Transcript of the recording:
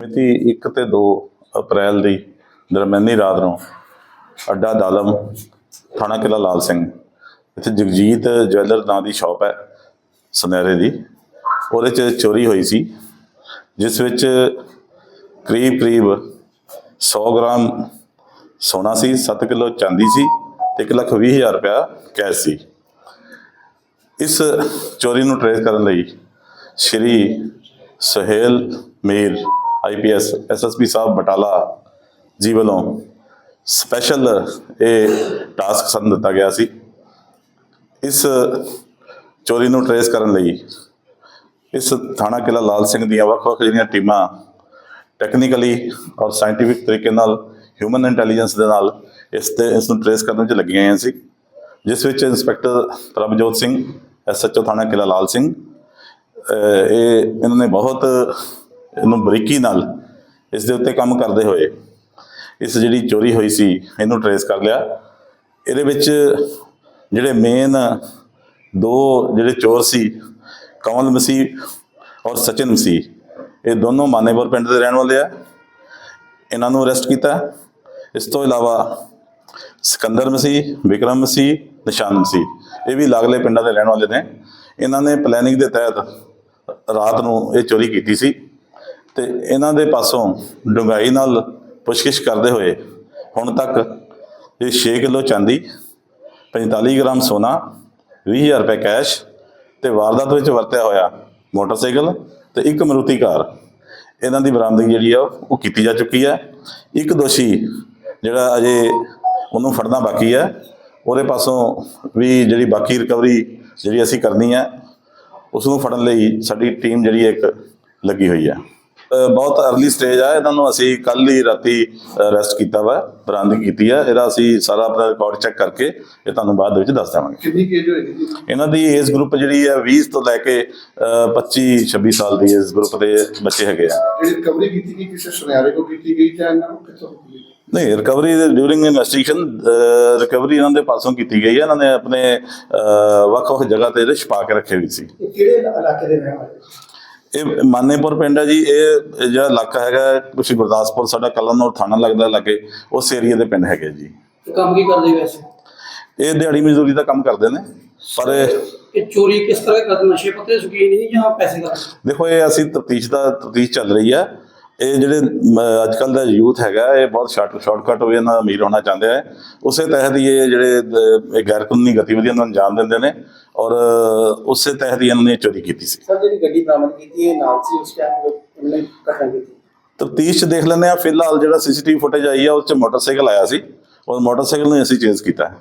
ਮਿਤੀ 1 ਤੇ 2 ਅਪ੍ਰੈਲ ਦੀ ਦਰਮਿਆਨੀ ਰਾਤ ਨੂੰ ਅੱਡਾ ਦਾਲਮ, ਥਾਣਾ ਕਿਲਾ ਲਾਲ ਸਿੰਘ। ਇੱਥੇ ਜਗਜੀਤ ਜਵੈਲਰ ਨਾਂ ਦੀ ਸ਼ਾਪ ਹੈ ਸੁਨਹਿਰੇ ਦੀ। ਉਹਦੇ ਚ ਚੋਰੀ ਹੋਈ ਸੀ, ਜਿਸ ਵਿੱਚ ਕਰੀਬ ਕਰੀਬ 100 ਗ੍ਰਾਮ ਸੋਨਾ ਸੀ 7 ਕਿਲੋ ਚਾਂਦੀ ਸੀ ਤੇ 1 ਲੱਖ ਵੀਹ ਹਜ਼ਾਰ ਰੁਪਇਆ ਕੈਸ਼ ਸੀ। ਇਸ ਚੋਰੀ ਨੂੰ ਟ੍ਰੇਸ ਕਰਨ ਲਈ ਸ਼੍ਰੀ ਸੁਹੇਲ ਮੀਰ ਆਈਪੀਐਸ ਐਸਐਸਪੀ ਸਾਹਿਬ ਬਟਾਲਾ ਜੀ ਵੱਲੋਂ ਸਪੈਸ਼ਲ ਇਹ ਟਾਸਕ ਸਾਨੂੰ ਦਿੱਤਾ ਗਿਆ ਸੀ। ਇਸ ਚੋਰੀ ਨੂੰ ਟਰੇਸ ਕਰਨ ਲਈ ਇਸ ਥਾਣਾ ਕਿਲਾ ਲਾਲ ਸਿੰਘ ਦੀਆਂ ਵੱਖ-ਵੱਖ ਜਿਹੜੀਆਂ ਟੀਮਾਂ ਟੈਕਨੀਕਲੀ ਔਰ ਸਾਇੰਟੀਫਿਕ ਤਰੀਕੇ ਨਾਲ ਹਿਊਮਨ ਇੰਟੈਲੀਜੈਂਸ ਦੇ ਨਾਲ ਇਸ ਤੇ ਇਸ ਨੂੰ ਟਰੇਸ ਕਰਨ ਵਿੱਚ ਲੱਗੀਆਂ ਹੋਈਆਂ ਸੀ। ਜਿਸ ਵਿੱਚ ਇੰਸਪੈਕਟਰ ਪ੍ਰਭਜੋਤ ਸਿੰਘ ਐਸਐਚਓ ਥਾਣਾ ਕਿਲਾ ਲਾਲ ਸਿੰਘ ਇਹ ਇਹਨਾਂ ਨੇ ਬਹੁਤ ਇਹਨੂੰ ਬਰੀਕੀ ਨਾਲ ਇਸ ਦੇ ਉੱਤੇ ਕੰਮ ਕਰਦੇ ਹੋਏ ਇਸ ਜਿਹੜੀ ਚੋਰੀ ਹੋਈ ਸੀ, ਇਹਨੂੰ ਟਰੇਸ ਕਰ ਲਿਆ। ਇਹਦੇ ਵਿੱਚ ਜਿਹੜੇ ਮੇਨ ਦੋ ਜਿਹੜੇ ਚੋਰ ਸੀ, ਕਮਲ ਮਸੀਹ ਔਰ ਸਚਿਨ ਮਸੀਹ, ਇਹ ਦੋਨੋਂ ਮਾਨੇਪੁਰ ਪਿੰਡ ਦੇ ਰਹਿਣ ਵਾਲੇ ਆ। ਇਹਨਾਂ ਨੂੰ ਅਰੈਸਟ ਕੀਤਾ। ਇਸ ਤੋਂ ਇਲਾਵਾ ਸਿਕੰਦਰ ਮਸੀਹ, ਵਿਕਰਮ ਮਸੀਹ, ਨਿਸ਼ਾਨ ਮਸੀਹ, ਇਹ ਵੀ ਲਾਗਲੇ ਪਿੰਡਾਂ ਦੇ ਰਹਿਣ ਵਾਲੇ ਨੇ। ਇਹਨਾਂ ਨੇ ਪਲੈਨਿੰਗ ਦੇ ਤਹਿਤ ਰਾਤ ਨੂੰ ਇਹ ਚੋਰੀ ਕੀਤੀ ਸੀ। ਤੇ ਇਹਨਾਂ ਦੇ ਪਾਸੋਂ ਡੂੰਘਾਈ ਨਾਲ ਪੁੱਛਗਿੱਛ ਕਰਦੇ ਹੋਏ ਹੁਣ ਤੱਕ ਇਹ 6 ਕਿਲੋ ਚਾਂਦੀ 45 ਗ੍ਰਾਮ ਸੋਨਾ 20000 ਰੁਪਏ ਕੈਸ਼ ਤੇ ਵਾਰਦਾਤ ਵਿੱਚ ਵਰਤਿਆ ਹੋਇਆ ਮੋਟਰਸਾਈਕਲ ਤੇ ਇੱਕ ਮਰੂਤੀ ਕਾਰ। ਇਹਨਾਂ ਦੀ ਬਰਾਮਦਗੀ ਜਿਹੜੀ ਆ, ਉਹ ਕੀਤੀ ਜਾ ਚੁੱਕੀ ਹੈ। ਇੱਕ ਦੋਸ਼ੀ ਜਿਹੜਾ ਅਜੇ ਉਹਨੂੰ ਫੜਨਾ ਬਾਕੀ ਹੈ। ਉਹਦੇ ਪਾਸੋਂ ਵੀ ਜਿਹੜੀ ਬਾਕੀ ਰਿਕਵਰੀ ਜਿਹੜੀ ਅਸੀਂ ਕਰਨੀ ਹੈ, ਉਸ ਨੂੰ ਫੜਨ ਲਈ ਸਾਡੀ ਟੀਮ ਜਿਹੜੀ ਇੱਕ ਲੱਗੀ ਹੋਈ ਹੈ। ਬਹੁਤ ਅਰਲੀ ਸਟੇਜ ਆ ਇਹਨਾਂ ਨੂੰ ਅਸੀਂ ਕੱਲ ਹੀ ਰਾਤੀ ਅਰੈਸਟ ਕੀਤਾ ਵਾ ਬਰਾਮਦਗੀ ਕੀਤੀ ਹੈ ਇਹਦਾ ਅਸੀਂ ਸਾਰਾ ਆਪਣਾ ਰਿਕਾਰਡ ਚੈੱਕ ਕਰਕੇ ਇਹ ਤੁਹਾਨੂੰ ਬਾਅਦ ਦੇ ਵਿੱਚ ਦੱਸ ਦੇਵਾਂਗੇ। ਕਿੰਨੀ ਕੇਜ ਹੋਏਗੀ ਜੀ? ਇਹਨਾਂ ਦੀ ਏਜ ਗਰੁੱਪ ਜਿਹੜੀ ਹੈ 20 ਤੋਂ ਲੈ ਕੇ ਅਹ 25 26 ਸਾਲ ਦੀ ਏਜ ਗਰੁੱਪ ਦੇ ਬੱਚੇ ਹੈਗੇ ਆ। ਜਿਹੜੀ ਰਿਕਵਰੀ ਕੀਤੀ ਗਈ ਕਿਸੇ ਸੁਨਿਆਰੇ ਕੋ ਕੀਤੀ ਗਈ ਜਾਂ ਇਹਨਾਂ ਨੂੰ ਕਿੱਥੋਂ ਨਹੀਂ ਰਿਕਵਰੀ ਡਿਊਰਿੰਗ ਇਨਵੈਸਟੀਗੇਸ਼ਨ ਰਿਕਵਰੀ ਇਹਨਾਂ ਦੇ ਪਾਸੋਂ ਕੀਤੀ ਗਈ ਹੈ ਇਹਨਾਂ ਨੇ ਆਪਣੇ ਵੱਖ-ਵੱਖ ਜਗ੍ਹਾ ਤੇ ਛੁਪਾ ਕੇ ਰੱਖੇ ਵੀ ਸੀ। ਕਿਹੜੇ ਇਲਾਕੇ ਦੇ ਰਹਿਣ ਵਾਲੇ? ਇਹ ਮਾਨੇਪੁਰ ਪਿੰਡ ਹੈ ਜੀ ਇਹ ਜਿਹੜਾ ਇਲਾਕਾ ਹੈਗਾ ਕੁਛ ਗੁਰਦਾਸਪੁਰ ਸਾਡਾ ਕਲਨੌਰ ਥਾਣਾ ਲੱਗਦਾ ਲੱਗੇ ਉਸ ਏਰੀਆ ਦੇ ਪਿੰਡ ਹੈਗੇ ਜੀ। ਤੇ ਕੰਮ ਕੀ ਕਰਦੇ ਵੈਸੇ? ਇਹ ਦਿਹਾੜੀ ਮਜ਼ਦੂਰੀ ਦਾ ਕੰਮ ਕਰਦੇ ਨੇ ਪਰ ਇਹ ਚੋਰੀ ਕਿਸ ਤਰ੍ਹਾਂ ਕਰਦੇ? ਨਸ਼ੇ ਪੱਤੇ ਦੇ ਸ਼ੌਕੀਨ ਨਹੀਂ ਜਾਂ ਪੈਸੇ ਕਰਦੇ ਦੇਖੋ ਇਹ ਅਸੀਂ ਤਫਤੀਸ਼ ਦਾ ਤਫਤੀਸ਼ ਚੱਲ ਰਹੀ ਹੈ। ਇਹ ਜਿਹੜੇ ਅੱਜ ਕੱਲ ਦਾ ਯੂਥ ਹੈਗਾ ਇਹ ਬਹੁਤ ਸ਼ਾਰਟ ਸ਼ਾਰਟਕਟ ਹੋਏ ਨਾਲ ਅਮੀਰ ਹੋਣਾ ਚਾਹੁੰਦੇ ਆ। ਉਸੇ ਤਹਿਤ ਇਹ ਜਿਹੜੇ ਗੈਰ ਕਾਨੂੰਨੀ ਗਤੀਵਿਧੀਆਂ ਨੂੰ ਅੰਜਾਮ ਦਿੰਦੇ ਨੇ। ਔਰ ਉਸੇ ਤਹਿਤ ਇਹਨਾਂ ਨੇ ਚੋਰੀ ਕੀਤੀ ਸੀ। ਸਰ ਜਿਹੜੀ ਗੱਡੀ ਬਰਾਮਦ ਕੀਤੀ ਹੈ ਨਾਲ ਸੀ ਉਸ ਟਾਈਮ ਉਹਨੇ ਘਟਨਾ ਕੀਤੀ? ਤਫਤੀਸ਼ ਦੇਖ ਲੈਂਦੇ ਆ ਫਿਲਹਾਲ ਜਿਹੜਾ ਸੀਸੀਟੀਵੀ ਫੁਟੇਜ ਆਈ ਆ ਉਸ 'ਚ ਮੋਟਰਸਾਈਕਲ ਆਇਆ ਸੀ। ਔਰ ਮੋਟਰਸਾਈਕਲ ਨੂੰ ਅਸੀਂ ਚੇਂਜ ਕੀਤਾ ਹੈ।